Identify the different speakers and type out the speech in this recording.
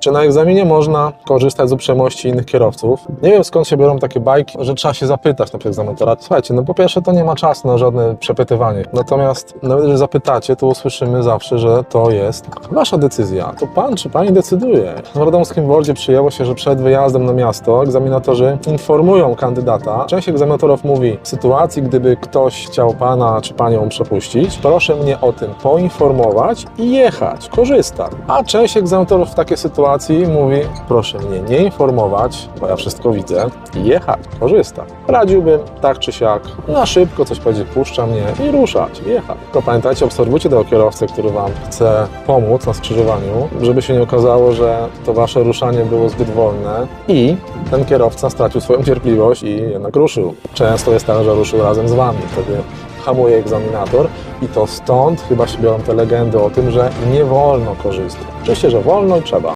Speaker 1: Czy na egzaminie można korzystać z uprzejmości innych kierowców? Nie wiem skąd się biorą takie bajki, że trzeba się zapytać na egzaminatora. Słuchajcie, no po pierwsze to nie ma czasu na żadne przepytywanie. Natomiast nawet jeżeli zapytacie, to usłyszymy zawsze, że to jest wasza decyzja. To pan czy pani decyduje. W radomskim Woldzie przyjęło się, że przed wyjazdem na miasto egzaminatorzy informują kandydata. Część egzaminatorów mówi, w sytuacji gdyby ktoś chciał pana czy panią przepuścić, proszę mnie o tym poinformować i jechać, korzystać. A część egzaminatorów w takiej sytuacji mówi, proszę mnie nie informować, bo ja wszystko widzę, jechać, korzystać. Radziłbym tak czy siak, na szybko coś powiedzieć, puszcza mnie i ruszać, jechać. Tylko pamiętajcie, obserwujcie tego kierowcę, który wam chce pomóc na skrzyżowaniu, żeby się nie okazało, że to wasze ruszanie było zbyt wolne i ten kierowca stracił swoją cierpliwość i jednak ruszył. Często jest tak, że ruszył razem z wami, wtedy hamuje egzaminator i to stąd chyba się biorą te legendy o tym, że nie wolno korzystać. Oczywiście, że wolno i trzeba.